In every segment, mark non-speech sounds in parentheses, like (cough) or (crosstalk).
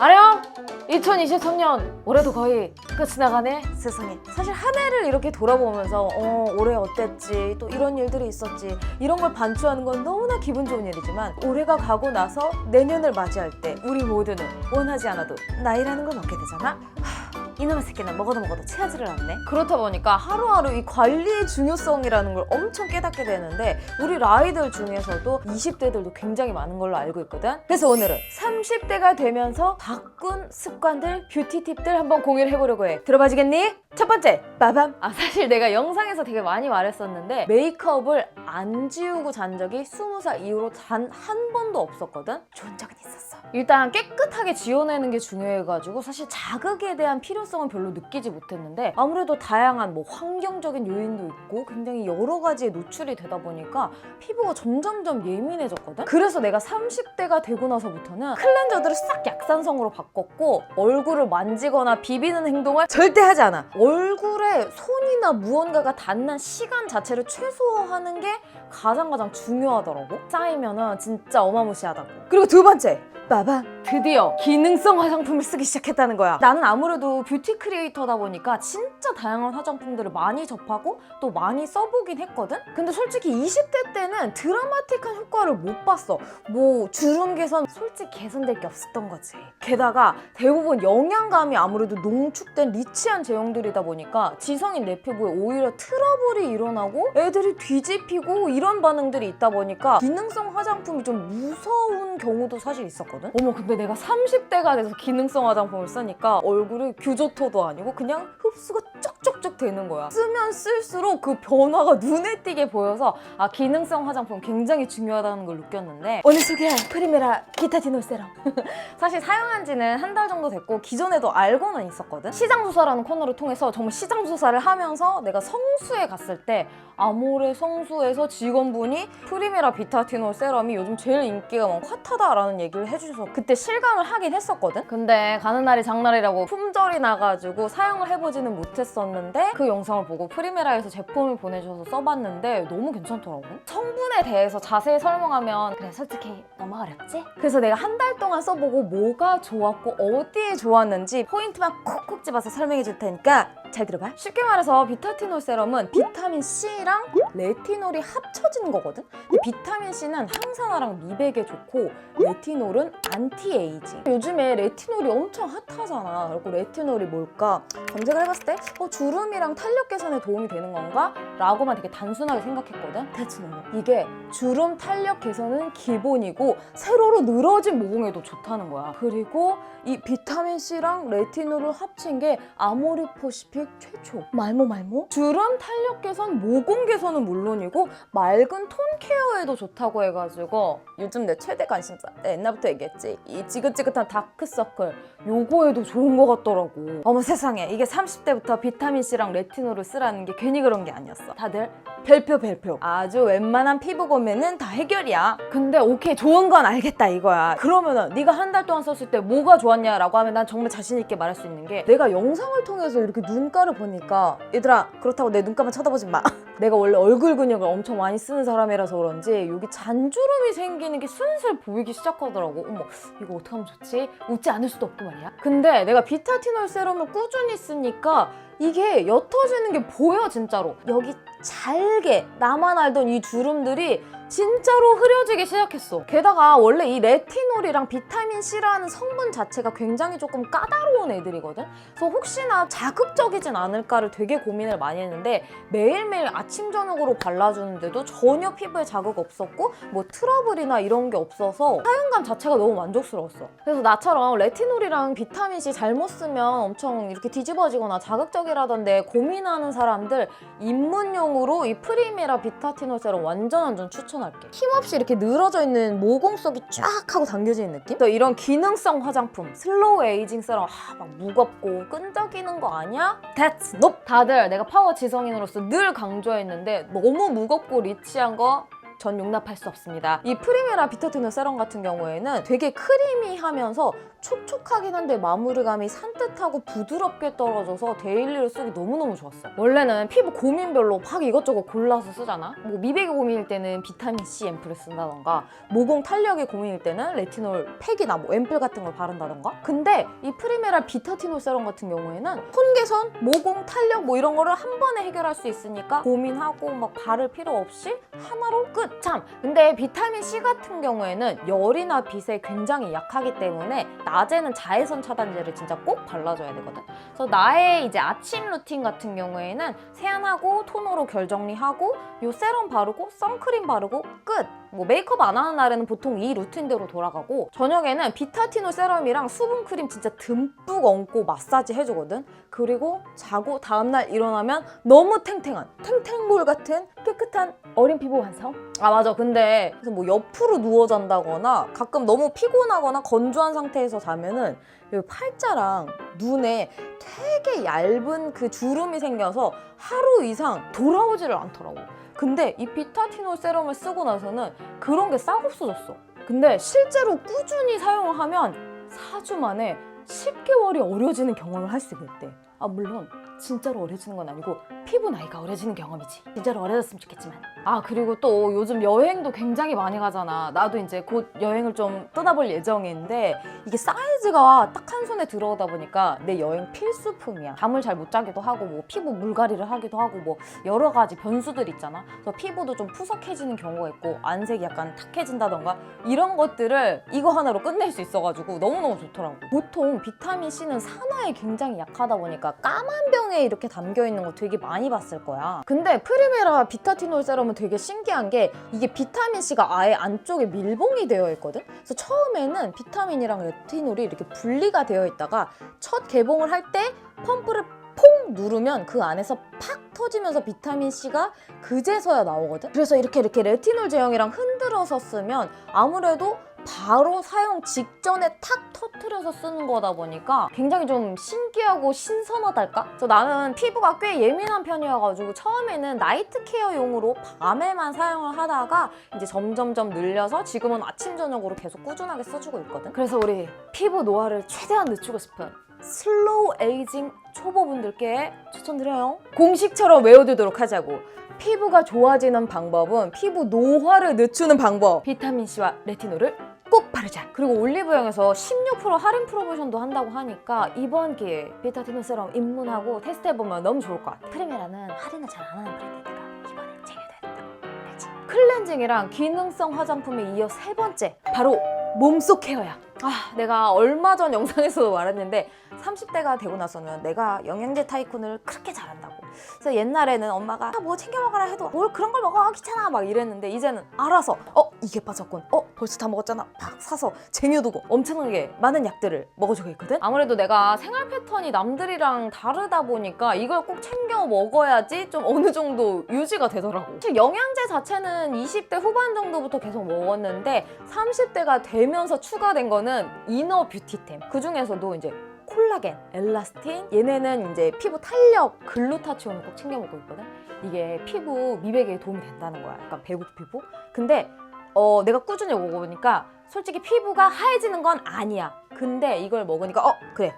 아령 2023년 올해도 거의 끝이 나가네? 세상에. 사실 한 해를 이렇게 돌아보면서 어 올해 어땠지? 또 이런 일들이 있었지. 이런 걸 반추하는 건 너무나 기분 좋은 일이지만 올해가 가고 나서 내년을 맞이할 때 우리 모두는 원하지 않아도 나이라는 걸 먹게 되잖아? 하, 이놈의 새끼는 먹어도 먹어도 체하지를 않네. 그렇다 보니까 하루하루 이 관리의 중요성이라는 걸 엄청 깨닫게 되는데 우리 라이들 중에서도 20대들도 굉장히 많은 걸로 알고 있거든. 그래서 오늘은 30대가 되면서 바꾼 습관들 뷰티 팁들 한번 공유를 해보려고 해. 들어봐주겠니? 첫 번째 빠밤. 아 사실 내가 영상에서 되게 많이 말했었는데 메이크업을 안 지우고 잔 적이 20살 이후로 단 한 번도 없었거든. 좋은 적은 있었어 일단 깨끗하게 지워내는 게 중요해가지고 사실 자극에 대한 필요성은 별로 느끼지 못했는데 아무래도 다양한 뭐 환경적인 요인도 있고 굉장히 여러 가지에 노출이 되다 보니까 피부가 점점점 예민해졌거든? 그래서 내가 30대가 되고 나서부터는 클렌저들을 싹 약산성으로 바꿨고 얼굴을 만지거나 비비는 행동을 절대 하지 않아. 얼굴에 손이나 무언가가 닿는 시간 자체를 최소화하는 게 가장 가장 중요하더라고. 쌓이면은 진짜 어마무시하다고. 그리고 두 번째 빠밤 드디어 기능성 화장품을 쓰기 시작했다는 거야. 나는 아무래도 뷰티 크리에이터다 보니까 진짜 다양한 화장품들을 많이 접하고 또 많이 써보긴 했거든? 근데 솔직히 20대 때는 드라마틱한 효과를 못 봤어. 뭐 주름 개선 솔직히 개선될 게 없었던 거지. 게다가 대부분 영양감이 아무래도 농축된 리치한 제형들이다 보니까 지성인 내 피부에 오히려 트러블이 일어나고 애들이 뒤집히고 이런 반응들이 있다 보니까 기능성 화장품이 좀 무서운 경우도 사실 있었거든 어머 근데 내가 30대가 돼서 기능성 화장품을 쓰니까 얼굴이 규조토도 아니고 그냥 흡수가 쪽쪽쪽 되는 거야. 쓰면 쓸수록 그 변화가 눈에 띄게 보여서 아 기능성 화장품 굉장히 중요하다는 걸 느꼈는데 오늘 소개할 프리메라 기타디놀 세럼. (laughs) 사실 사용한 지는 한 달 정도 됐고 기존에도 알고는 있었거든. 시장조사라는 코너를 통해서 정말 시장조사를 하면서 내가 성수에 갔을 때 아모레 성수에서 직원분이 프리메라 비타티놀 세럼이 요즘 제일 인기가 많고 핫하다라는 얘기를 해주셔서 그때 실감을 하긴 했었거든. 근데 가는 날이 장날이라고 품절이 나가지고 사용을 해보지는 못했 었는데 그 영상을 보고 프리메라에서 제품을 보내주셔서 써봤는데 너무 괜찮더라고 성분에 대해서 자세히 설명하면 그래 솔직히 너무 어렵지? 그래서 내가 한 달 동안 써보고 뭐가 좋았고 어디에 좋았는지 포인트만 콕콕 집어서 설명해 줄 테니까 잘 들어봐. 쉽게 말해서 비타티놀 세럼은 비타민 C랑 레티놀이 합쳐진 거거든. 근데 비타민 C는 항산화랑 미백에 좋고 레티놀은 안티에이징. 요즘에 레티놀이 엄청 핫하잖아. 그리고 레티놀이 뭘까? 검색을 해봤을 때 어, 주름이랑 탄력 개선에 도움이 되는 건가? 라고만 되게 단순하게 생각했거든. 대충 이게 주름 탄력 개선은 기본이고 세로로 늘어진 모공에도 좋다는 거야. 그리고 이 비타민 C랑 레티놀을 합친 게 아모리포시픽 최초. 말모 말모? 주름 탄력 개선, 모공 개선은 물론이고 맑은 톤 케어에도 좋다고 해가지고 요즘 내 최대 관심사. 내가 옛날부터 얘기했지. 이 지긋지긋한 다크서클 요거에도 좋은 것 같더라고. 어머 세상에 이게 30대부터 비타민 C랑 레티놀을 쓰라는 게 괜히 그런 게 아니었어. 다들 별표 별표. 아주 웬만한 피부 고민은 다 해결이야. 근데 오케이 좋은 건 알겠다 이거야. 그러면은 네가 한 달 동안 썼을 때 뭐가 좋았냐라고 하면 난 정말 자신 있게 말할 수 있는 게 내가 영상을 통해서 이렇게 눈가를 보니까 얘들아 그렇다고 내 눈가만 쳐다보지 마. (laughs) 내가 원래 얼굴 근육을 엄청 많이 쓰는 사람이라서 그런지 여기 잔주름이 생기는 게 슬슬 보이기 시작하더라고. 어머 이거 어떻게 하면 좋지? 웃지 않을 수도 없고 말이야. 근데 내가 비타티놀 세럼을 꾸준히 쓰니까 이게 옅어지는 게 보여 진짜로. 여기 잘게 나만 알던 이 주름들이 진짜로 흐려지기 시작했어. 게다가 원래 이 레티놀이랑 비타민 C라는 성분 자체가 굉장히 조금 까다로운 애들이거든. 그래서 혹시나 자극적이진 않을까를 되게 고민을 많이 했는데 매일매일 아침 저녁으로 발라주는데도 전혀 피부에 자극 없었고 뭐 트러블이나 이런 게 없어서 사용감 자체가 너무 만족스러웠어. 그래서 나처럼 레티놀이랑 비타민 C 잘못 쓰면 엄청 이렇게 뒤집어지거나 자극적이라던데 고민하는 사람들 입문용 으로 이 프리메라 비타티놀 세럼 완전 완전 추천할게. 힘없이 이렇게 늘어져 있는 모공 속이 쫙 하고 당겨지는 느낌? 이런 기능성 화장품, 슬로우 에이징 세럼 아, 막 무겁고 끈적이는 거 아니야? That's nope. 다들 내가 파워 지성인으로서 늘 강조했는데 너무 무겁고 리치한 거전 용납할 수 없습니다. 이 프리메라 비타티놀 세럼 같은 경우에는 되게 크리미하면서 촉촉하긴 한데 마무리감이 산뜻하고 부드럽게 떨어져서 데일리로 쓰기 너무너무 좋았어. 원래는 피부 고민별로 막 이것저것 골라서 쓰잖아. 뭐 미백이 고민일 때는 비타민 C 앰플을 쓴다던가 모공 탄력이 고민일 때는 레티놀 팩이나 뭐 앰플 같은 걸 바른다던가. 근데 이 프리메라 비타티놀 세럼 같은 경우에는 손 개선, 모공 탄력 뭐 이런 거를 한 번에 해결할 수 있으니까 고민하고 막 바를 필요 없이 하나로 끝. 참. 근데 비타민 C 같은 경우에는 열이나 빛에 굉장히 약하기 때문에 낮에는 자외선 차단제를 진짜 꼭 발라줘야 되거든. 그래서 나의 이제 아침 루틴 같은 경우에는 세안하고 토너로 결 정리하고 요 세럼 바르고 선크림 바르고 끝. 뭐 메이크업 안 하는 날에는 보통 이 루틴대로 돌아가고 저녁에는 비타티놀 세럼이랑 수분 크림 진짜 듬뿍 얹고 마사지 해주거든. 그리고 자고 다음날 일어나면 너무 탱탱한 탱탱볼 같은 깨끗한 어린 피부 완성. 아 맞아. 근데 그래서 뭐 옆으로 누워 잔다거나 가끔 너무 피곤하거나 건조한 상태에서 자면은 여기 팔자랑 눈에 되게 얇은 그 주름이 생겨서 하루 이상 돌아오지를 않더라고. 근데 이 비타티놀 세럼을 쓰고 나서는 그런 게 싹 없어졌어. 근데 실제로 꾸준히 사용을 하면 4주 만에 10개월이 어려지는 경험을 할 수가 있대. 아, 물론 진짜로 어려지는 건 아니고 피부 나이가 어려지는 경험이지. 진짜로 어려졌으면 좋겠지만. 아, 그리고 또 요즘 여행도 굉장히 많이 가잖아. 나도 이제 곧 여행을 좀 떠나볼 예정인데 이게 사이즈가 딱 한 손에 들어오다 보니까 내 여행 필수품이야. 잠을 잘 못 자기도 하고 뭐 피부 물갈이를 하기도 하고 뭐 여러 가지 변수들 있잖아. 그래서 피부도 좀 푸석해지는 경우가 있고 안색이 약간 탁해진다던가 이런 것들을 이거 하나로 끝낼 수 있어가지고 너무너무 좋더라고. 보통 비타민 C는 산화에 굉장히 약하다 보니까 까만 병에 이렇게 담겨 있는 거 되게 많이 봤을 거야. 근데 프리메라 비타티놀 세럼은 되게 신기한 게 이게 비타민 C가 아예 안쪽에 밀봉이 되어 있거든. 그래서 처음에는 비타민이랑 레티놀이 이렇게 분리가 되어 있다가 첫 개봉을 할 때 펌프를 퐁 누르면 그 안에서 팍 터지면서 비타민 C가 그제서야 나오거든. 그래서 이렇게 이렇게 레티놀 제형이랑 흔들어서 쓰면 아무래도 바로 사용 직전에 탁 터트려서 쓰는 거다 보니까 굉장히 좀 신기하고 신선하달까? 그래서 나는 피부가 꽤 예민한 편이어가지고 처음에는 나이트 케어용으로 밤에만 사용을 하다가 이제 점점점 늘려서 지금은 아침 저녁으로 계속 꾸준하게 써주고 있거든. 그래서 우리 피부 노화를 최대한 늦추고 싶은 슬로우 에이징 초보분들께 추천드려요. 공식처럼 외워두도록 하자고. 피부가 좋아지는 방법은 피부 노화를 늦추는 방법. 비타민C와 레티놀을 꼭 바르자. 그리고 올리브영에서 16% 할인 프로모션도 한다고 하니까 이번 기회에 비타티놀 세럼 입문하고 테스트해보면 너무 좋을 것 같아. 프리메라는 할인을 잘 안 하는 브랜드니까 이번엔 챙겨야 된다. 알지? 클렌징이랑 기능성 화장품에 이어 세 번째 바로 몸속 케어야. 아, 내가 얼마 전 영상에서도 말했는데 30대가 되고 나서는 내가 영양제 타이쿤을 그렇게 잘한다고. 그래서 옛날에는 엄마가 아, 뭐 챙겨 먹어라 해도 뭘 그런 걸 먹어 귀찮아 막 이랬는데 이제는 알아서 어 이게 빠졌군. 어 벌써 다 먹었잖아. 팍 사서 쟁여두고 엄청나게 많은 약들을 먹어주고 있거든. 아무래도 내가 생활 패턴이 남들이랑 다르다 보니까 이걸 꼭 챙겨 먹어야지 좀 어느 정도 유지가 되더라고. 사실 영양제 자체는 20대 후반 정도부터 계속 먹었는데 30대가 되면서 추가된 거는 이너 뷰티템. 그 중에서도 이제 콜라겐, 엘라스틴 얘네는 이제 피부 탄력, 글루타치온을 꼭 챙겨 먹고 있거든. 이게 피부 미백에 도움이 된다는 거야. 약간 배국 피부. 근데 어, 내가 꾸준히 먹어보니까 솔직히 피부가 하얘지는 건 아니야. 근데 이걸 먹으니까 어 그래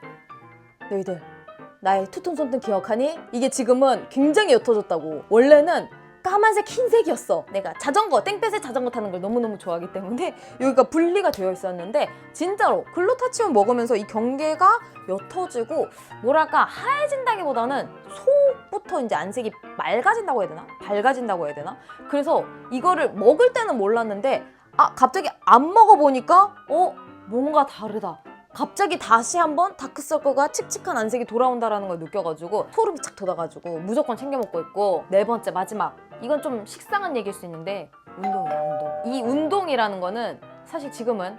너희들 나의 투톤 손등 기억하니? 이게 지금은 굉장히 옅어졌다고. 원래는 까만색 흰색이었어. 내가 자전거, 땡볕에 자전거 타는 걸 너무너무 좋아하기 때문에 (laughs) 여기가 분리가 되어 있었는데 진짜로 글루타치온 먹으면서 이 경계가 옅어지고 뭐랄까 하얘진다기보다는 속부터 이제 안색이 맑아진다고 해야 되나? 밝아진다고 해야 되나? 그래서 이거를 먹을 때는 몰랐는데 아 갑자기 안 먹어보니까 어 뭔가 다르다. 갑자기 다시 한번 다크서클과 칙칙한 안색이 돌아온다라는 걸 느껴가지고 소름이 착 돋아가지고 무조건 챙겨 먹고 있고 네 번째 마지막. 이건 좀 식상한 얘기일 수 있는데 운동이야 운동. 이 운동이라는 거는 사실 지금은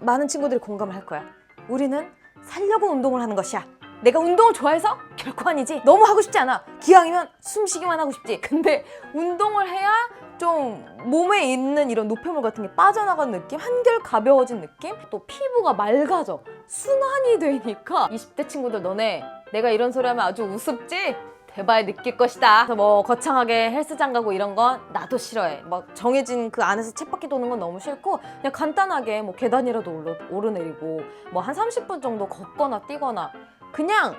많은 친구들이 공감을 할 거야. 우리는 살려고 운동을 하는 것이야. 내가 운동을 좋아해서? 결코 아니지. 너무 하고 싶지 않아. 기왕이면 숨쉬기만 하고 싶지. 근데 운동을 해야 좀 몸에 있는 이런 노폐물 같은 게 빠져나가는 느낌 한결 가벼워진 느낌 또 피부가 맑아져 순환이 되니까 20대 친구들 너네 내가 이런 소리 하면 아주 우습지? 돼봐야 느낄 것이다. 그래서 뭐 거창하게 헬스장 가고 이런 건 나도 싫어해. 막 정해진 그 안에서 쳇바퀴 도는 건 너무 싫고 그냥 간단하게 뭐 계단이라도 오르, 오르내리고 뭐 한 30분 정도 걷거나 뛰거나 그냥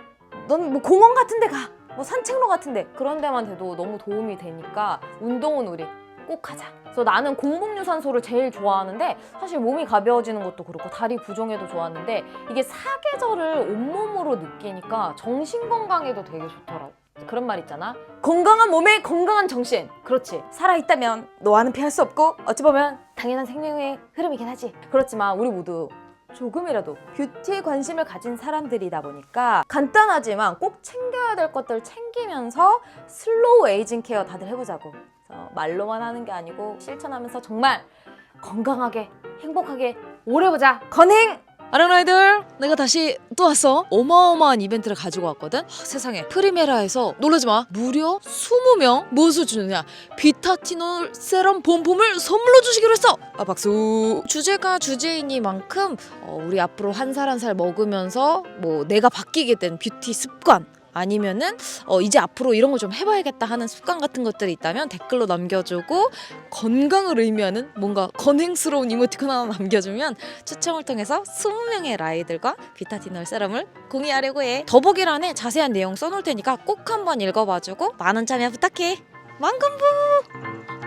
넌 뭐 공원 같은 데 가. 뭐 산책로 같은 데 그런 데만 돼도 너무 도움이 되니까 운동은 우리 꼭 하자. 그래서 나는 공복유산소를 제일 좋아하는데 사실 몸이 가벼워지는 것도 그렇고 다리 부종에도 좋았는데 이게 사계절을 온몸으로 느끼니까 정신 건강에도 되게 좋더라고. 그런 말 있잖아. 건강한 몸에 건강한 정신. 그렇지. 살아있다면 노화는 피할 수 없고 어찌 보면 당연한 생명의 흐름이긴 하지. 그렇지만 우리 모두 조금이라도 뷰티에 관심을 가진 사람들이다 보니까 간단하지만 꼭 챙겨야 될 것들 챙기면서 슬로우 에이징 케어 다들 해보자고. 그래서 말로만 하는 게 아니고 실천하면서 정말 건강하게 행복하게 오래 보자. 건행! 아랑라이들 내가 다시 또 왔어. 어마어마한 이벤트를 가지고 왔거든. 하, 세상에. 프리메라에서 놀라지마. 무려 20명 무엇을 주느냐. 비타티놀 세럼 본품을 선물로 주시기로 했어. 아 박수. 주제가 주제이니만큼 어, 우리 앞으로 한 살 한 살 먹으면서 뭐 내가 바뀌게 된 뷰티 습관 아니면은 어, 이제 앞으로 이런 걸좀 해봐야겠다 하는 습관 같은 것들이 있다면 댓글로 남겨주고 건강을 의미하는 뭔가 건행스러운 이모티콘 하나 남겨주면 추첨을 통해서 20명의 라이들과 비타티놀 세럼을 공유하려고 해. 더보기란에 자세한 내용 써놓을 테니까 꼭 한번 읽어봐주고 많은 참여 부탁해. 만금부!